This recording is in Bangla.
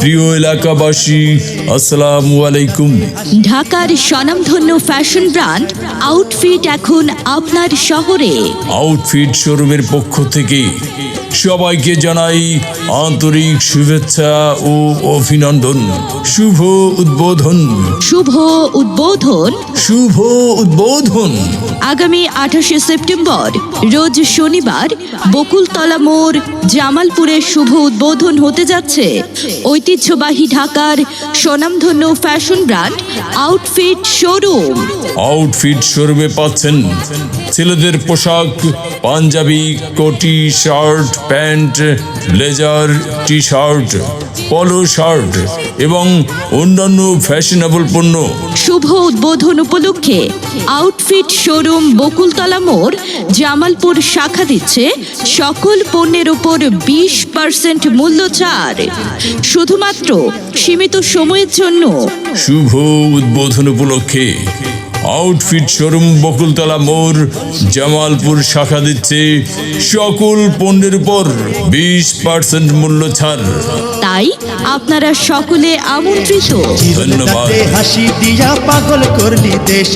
প্রিয় এলাকাবাসী আসসালামু আলাইকুম। ঢাকার স্বনামধন্য ফ্যাশন ব্র্যান্ড আউটফিট এখন আপনার শহরে। আউটফিট শোরুমের পক্ষ থেকে সবাইকে জানাই আন্তরিক শুভেচ্ছা ও অভিনন্দন। শুভ উদ্বোধন। শুভ উদ্বোধন। শুভ উদ্বোধন। আগামী আঠাশে সেপ্টেম্বর রোজ শনিবার বকুলতলা মোড় জামালপুরে শুভ উদ্বোধন হতে যাচ্ছে। ঐতিহ্যবাহী ঢাকার স্বনামধন্য fashion brand outfit showroom. Outfit শোরুমে পাচ্ছেন ছেলেদের পোশাক পাঞ্জাবি কোটি shirt pant blazer T shirt polo shirt এবং অন্যান্য ফ্যাশনেবল পণ্য। শুভ উদ্বোধন উপলক্ষে আউটফিট শোরুম বকুলতলা মোড় জামালপুর শাখা দিচ্ছে সকল পণ্যের উপর বিশ পার্সেন্ট মূল্য ছাড়। শুধুমাত্র সীমিত সময়ের জন্য। শুভ উদ্বোধন উপলক্ষে আউটফিট শোরুম বকুলতলা মোড় জামালপুর শাখা দিচ্ছে সকল পণ্যের উপর বিশ পার্সেন্ট মূল্য ছাড়। তাই আপনারা সকলে আমন্ত্রিত। ধন্যবাদ। হাসি দিয়া পাগল করলি দেশ